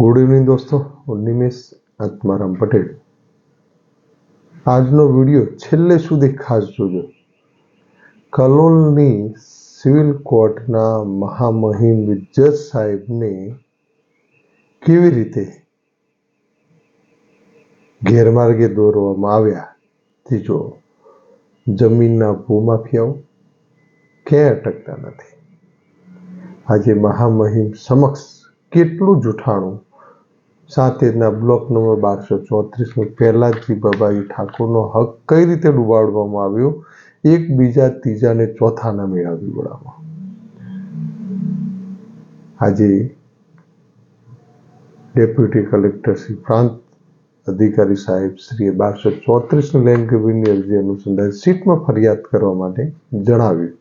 Good evening દોસ્તો. હું નિમેશ આત્મારામ પટેલ. આજનો વીડિયો છેલ્લે સુધી ખાસ જોજો. કલોલની સિવિલ કોર્ટના મહામહિમ જજ સાહેબને કેવી રીતે ગેરમાર્ગે દોરવામાં આવ્યા તે જો જમીનના ભૂમાફિયાઓ ક્યાંય અટકતા નથી. આજે મહામહિમ સમક્ષ કેટલું જૂઠાણું સાતેરના બ્લોક નંબર બારસો ચોત્રીસમાં જ બાબાજી ઠાકોરનો હક કઈ રીતે ડૂબાડવામાં આવ્યો? એક, બીજા, ત્રીજા ને ચોથાના મેળા બીવડામાં આજે ડેપ્યુટી કલેક્ટર શ્રી પ્રાંત અધિકારી સાહેબ શ્રીએ બારસો ચોત્રીસની લેન્ડ ગ્રેબિંગની અરજી અનુસંધાને સીટમાં ફરિયાદ કરવા માટે જણાવ્યું.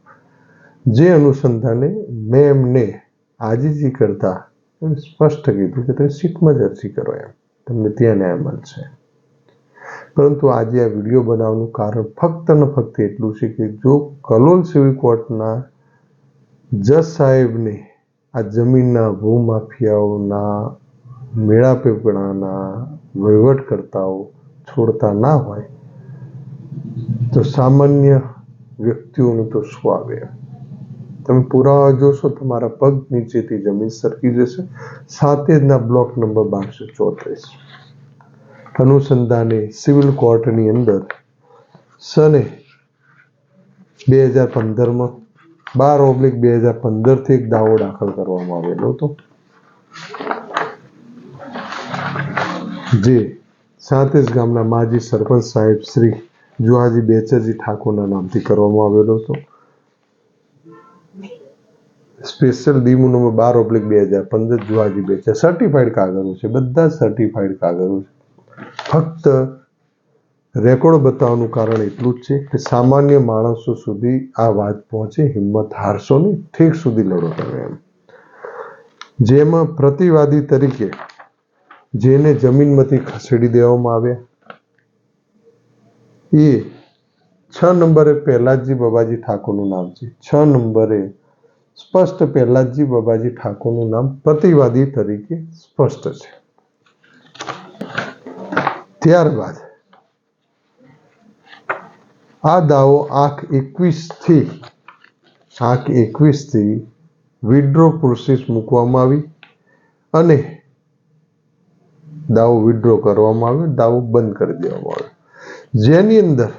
જે અનુસંધાને મેં એમને આજીજી કરતા એમ સ્પષ્ટ કીધું કે તમે સીટમાં જ અરજી કરો એમ. તમને ત્યાં ન્યાય મળશે. પરંતુ આજે આ વીડિયો બનાવવાનું કારણ ફક્ત ને ફક્ત એટલું છે કે જો કલોલ સિવિલ કોર્ટના જજ સાહેબને આ જમીનના ભૂમાફિયાઓના મેળાપેપણાના વહીવટકર્તાઓ છોડતા ના હોય, તો સામાન્ય વ્યક્તિઓનું તો શું આવે તમે પુરાવા જોશો, તમારા પગ નીચેથી જમીન સરકી જશે. સાતેજના બ્લોક નંબર બારસો ચોત્રીસ. અનુસંધાને સિવિલ કોર્ટની અંદર સને બે હજાર પંદરમાં બાર ઓબ્લિક બે હજાર પંદરથી એક દાવો દાખલ કરવામાં આવેલો હતો. જે સાતેજ ગામના માજી સરપંચ સાહેબ શ્રી જુહાજી બેચરજી ઠાકોરના નામથી કરવામાં આવેલો હતો. સ્પેશિયલ ડીમુ નંબર બાર ઓબ્લિક બે હજાર પંદર જુવાજી બે છે. સર્ટિફાઈડ કાગળો છે. બધા સર્ટિફાઈડ કાગળો છે. ફક્ત રેકોર્ડ બતાવવાનું કારણ એટલું જ છે કે સામાન્ય માણસો સુધી આ વાત પહોંચે, હિંમત હારશો નહીં, ઠીક સુધી લડો તમે એમ. જેમાં પ્રતિવાદી તરીકે જેને જમીનમાંથી ખસેડી દેવામાં આવ્યા, એ છ નંબરે પહેલાજી બાબાજી ઠાકોરનું નામ છે. છ નંબરે સ્પષ્ટ પહેલાજી બાબાજી ઠાકોરનું નામ પ્રતિવાદી તરીકે સ્પષ્ટ છે. ત્યારબાદ આ દાવો આંખ એકવીસથી આંખ એકવીસથી વિડ્રો પ્રોસેસ મૂકવામાં આવી અને દાવો વિડ્રો કરવામાં આવ્યો, દાવો બંધ કરી દેવામાં આવ્યો. જેની અંદર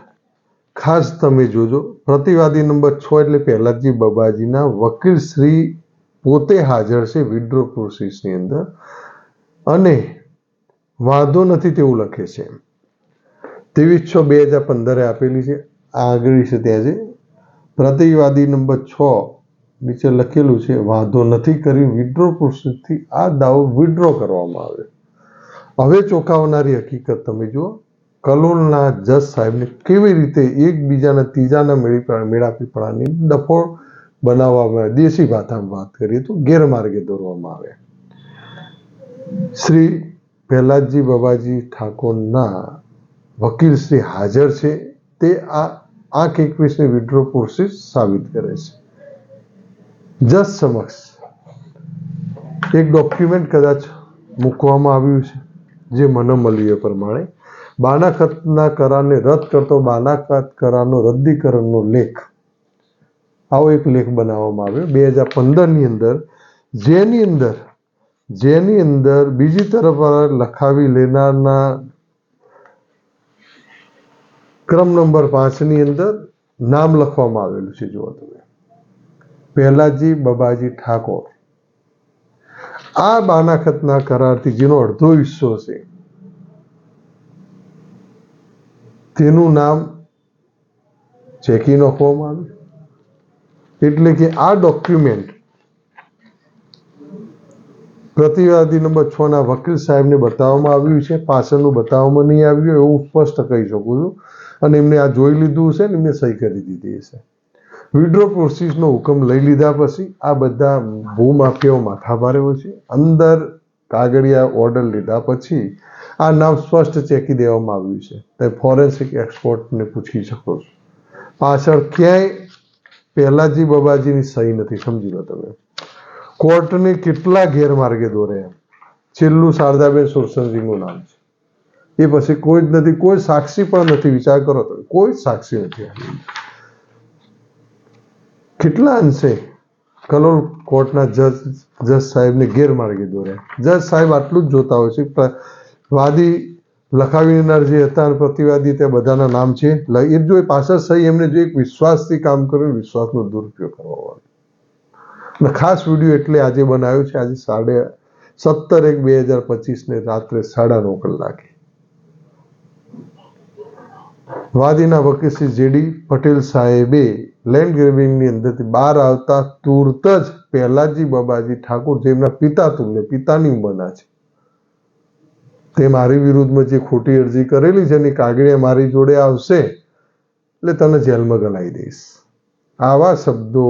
ખાસ તમે જોજો, પ્રતિવાદી નંબર છ એટલે પહેલાજી બાબાજીના વકીલ શ્રી પોતે હાજર છે વિડ્રો પ્રોસેસની અંદર. અને વાંધો નથી તેવું લખે છે. ત્રેવીસ છ બે હજાર પંદરે આપેલી છે. આગળ છે ત્યાં છે પ્રતિવાદી નંબર છ નીચે લખેલું છે, વાંધો નથી કરી વિડ્રો પ્રોસેસથી આ દાવો વિડ્રો કરવામાં આવ્યો હવે ચોંકાવનારી હકીકત તમે જુઓ. કલોલના જજ સાહેબને કેવી રીતે એકબીજાના ત્રીજાના મેળી મેળાપીપળાની ડફોળ બનાવવામાં આવે, દેશી ભાષામાં વાત કરીએ તો ગેરમાર્ગે દોરવામાં આવે. શ્રી પ્રહલાદજી બાબાજી ઠાકોરના વકીલ શ્રી હાજર છે. તે આ આંખ એકવીસની વિડ્રો પ્રોસેસ સાબિત કરે છે. જજ સમક્ષ એક ડોક્યુમેન્ટ કદાચ મૂકવામાં આવ્યું છે, જે મને મળ્યું પ્રમાણે બાનાખતના કરારને રદ કરતો બાનાખત કરારનો રદ્દીકરણનો લેખ. આવો એક લેખ બનાવવામાં આવ્યો. બે હજાર પંદરની અંદર જેની અંદર જેની અંદર બીજી તરફ લખાવી લેનારના ક્રમ નંબર પાંચની અંદર નામ લખવામાં આવેલું છે. જુઓ તમે. પહેલાજી, બબાજી ઠાકોર. આ બાનાખતના કરારથી જેનો અડધો હિસ્સો છે તેનું નામ ચેકી નાખવામાં આવ્યું એટલે કે આ ડોક્યુમેન્ટ પ્રતિવાદી નંબર છ ના વકીલ સાહેબને બતાવવામાં આવ્યું છે. પાછળનું બતાવવામાં નહીં આવ્યું એવું સ્પષ્ટ કહી શકું છું. અને એમને આ જોઈ લીધું છે ને, એમને સહી કરી દીધી છે વિડ્રો પ્રોસેસનો હુકમ લઈ લીધા પછી આ બધા ભૂમાફિયાઓ માથા ભારે હોય છે. અંદર કાગળિયા ઓર્ડર લીધા પછી આ નામ સ્પષ્ટ ચેકી દેવામાં આવ્યું છે. તમે ફોરેન્સિક એક્સપર્ટને પૂછી શકો છો. પાછળ ક્યાંય પહેલાજી બાબાજીની સહી નથી, સમજી લો તમે. કોર્ટને કેટલા ગેરમાર્ગે દોરે એમ. છેલ્લું શારદાબેન સુરસનસિંહનું નામ છે. એ પછી કોઈ જ નથી, કોઈ સાક્ષી પણ નથી, વિચાર કરો તો કોઈ સાક્ષી નથી. કેટલા અંશે કલોલ કોર્ટના જજ જજ સાહેબને ગેરમાર્ગે દોર્યા જજ સાહેબ આટલું જ જોતા હોય છે વાદી લખાવીનાર જે હતા પ્રતિવાદી તે બધાના નામ છે. એ જો એ પાછળ સહી એમને જો એક વિશ્વાસથી કામ કર્યું વિશ્વાસનો દુરુપયોગ કરવા અને ખાસ વીડિયો એટલે આજે બનાવ્યો છે. આજે સાડે સત્તર એક બે હજાર પચીસને રાત્રે સાડા નવ કલાકે. વાદીના વકીલ જેડી પટેલ સાહેબે લેન્ડ ગ્રેબિંગની અંદરથી બહાર આવતા તુરત જ પહેલાજી બાબાજી ઠાકોર જેમના પિતા તુલ્ય પિતાની ઉંમરના છે. તે મારી વિરુદ્ધમાં જે ખોટી અરજી કરેલી છે એની કાગળિયા મારી જોડે આવશે, એટલે તને જેલમાં ગલાઈ દઈશ. આવા શબ્દો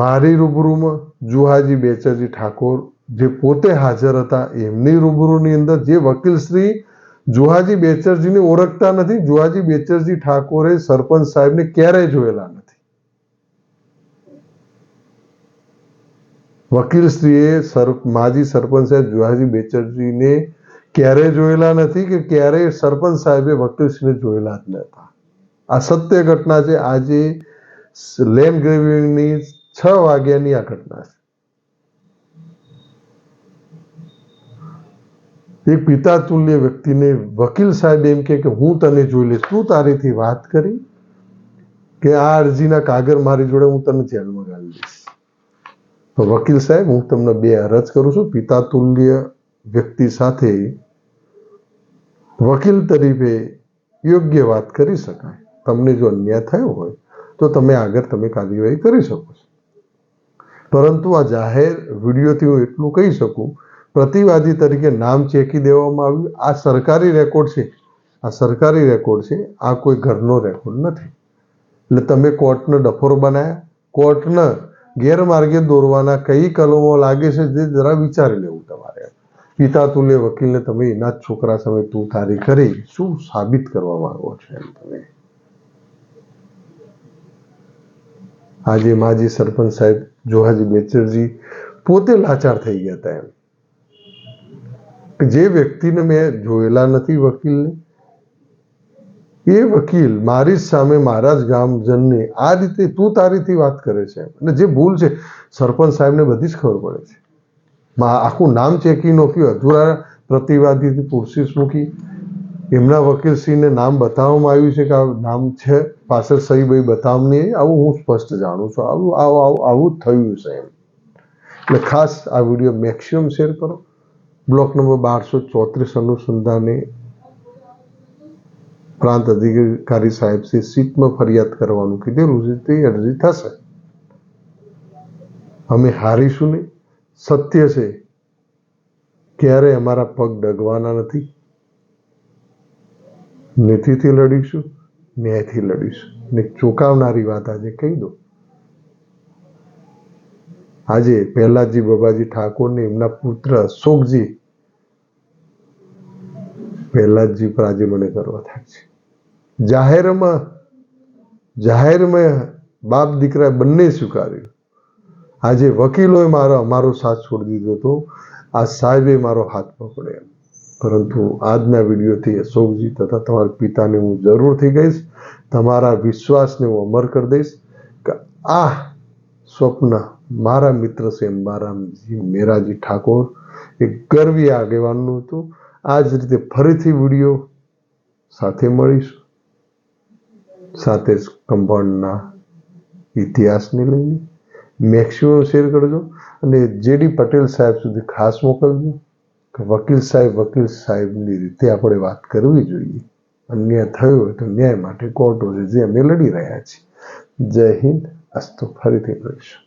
મારી રૂબરૂમાં જુહાજી બેચરજી ઠાકોર જે પોતે હાજર હતા, એમની રૂબરૂની અંદર જે વકીલ શ્રી જુહાજી બેચરજીને ઓળખતા નથી, જુહાજી બેચરજી ઠાકોરે સરપંચ સાહેબને ક્યારેય જોયેલા નથી. વકીલ શ્રીએ સર, માજી સરપંચ સાહેબ જુહાજી બેચરજીને ક્યારેય જોયેલા નથી કે ક્યારેય સરપંચ સાહેબે વકીલ શ્રીને જોયેલા જ નહોતા. આ સત્ય ઘટના છે. આજે લેન્ડ ગ્રેવિંગની છ વાગ્યાની આ ઘટના છે. એક પિતા તુલ્ય વ્યક્તિને વકીલ સાહેબ એમ કે હું તને જોઈ લઈશ. તું તારીથી વાત કરી કે આ અરજીના કાગળ મારી જોડે હું તને જેલમાં ગાળી દઈશ તો વકીલ સાહેબ, હું તમને બે અરજ કરું છું. પિતા તુલ્ય વ્યક્તિ સાથે વકીલ તરીકે યોગ્ય વાત કરી શકાય. તમને જો અન્યાય થયો હોય, તો તમે આગળ તમે કાર્યવાહી કરી શકો છો. પરંતુ આ જાહેર વિડીયોથી હું એટલું કહી શકું પ્રતિવાદી તરીકે નામ ચેકી દેવામાં આવ્યું. આ સરકારી રેકોર્ડ છે. આ સરકારી રેકોર્ડ છે. આ કોઈ ઘરનો રેકોર્ડ નથી. એટલે તમે કોર્ટનો ડફોર બનાવ્યા કોર્ટને ગેરમાર્ગે દોરવાના કઈ કલમો લાગે છે તે જરા વિચારી લેવું તમારે. પિતા તુલ્ય વકીલને તમે એના જ છોકરા સામે તું તારી કરી. શું સાબિત કરવા માંગો છો એમ તમે? આજે માજી સરપંચ સાહેબ જોહાજી બેચરજી પોતે લાચાર થઈ ગયા હતા એમ. કે જે વ્યક્તિને મેં જોયેલા નથી વકીલને, એ વકીલ મારી સામે મારા જ ગામજનને આ રીતે તું તારીથી વાત કરે છે. અને જે ભૂલ છે, સરપંચ સાહેબને બધી જ ખબર પડે છે. આખું નામ ચેકી નોખ્યું અધૂરા પ્રતિવાદીથી પુરસીસ મૂકી, એમના વકીલશ્રીને નામ બતાવવામાં આવ્યું છે કે આ નામ છે, પાછળ સહીભાઈ બતાવવાની આવું હું સ્પષ્ટ જાણું છું. આવું આવું આવું થયું છે એમ. એટલે ખાસ આ વીડિયો મેક્સિમમ શેર કરો. બ્લોક નંબર બારસો ચોત્રીસ અનુસંધાને પ્રાંત અધિકારી સાહેબ શ્રી સીટમાં ફરિયાદ કરવાનું કીધેલું છે, તે અરજી થશે. અમે હારીશું નહીં. સત્ય છે, ક્યારે અમારા પગ ડગવાના નથી. નીતિથી લડીશું, ન્યાયથી લડીશું. ને ચોંકાવનારી વાત આજે કહી દો આજે પહેલાજી બાબાજી ઠાકોરને એમના પુત્ર અશોકજી પહેલાજી પર આજે મને ગર્વ થાય છે. જાહેરમાં જાહેરમાં બાપ દીકરા બંને સ્વીકાર્યું. આજે વકીલોએ મારો અમારો સાથ છોડી દીધો હતો. આ સાહેબે મારો હાથ પકડ્યો. પરંતુ આજના વિડીયોથી અશોકજી તથા તમારા પિતાને હું જરૂરથી કહીશ, તમારા વિશ્વાસને હું અમર કરી દઈશ કે આ સ્વપ્ન, મારા મિત્ર છે અંબારામજી મેરાજી ઠાકોર, એ ગર્વી આગેવાનનું હતું. આ જ રીતે ફરીથી વીડિયો સાથે મળીશું. સાથે જ કમ્પાઉન્ડના ઇતિહાસને લઈને. મેક્સિમમ શેર કરજો અને જેડી પટેલ સાહેબ સુધી ખાસ મોકલજો કે વકીલ સાહેબ, વકીલ સાહેબની રીતે આપણે વાત કરવી જોઈએ. અન્યાય થયો હોય તો ન્યાય માટે કોર્ટો છે, જે અમે લડી રહ્યા છીએ. જય હિન્દ. અસ્તુ ફરીથી મળીશું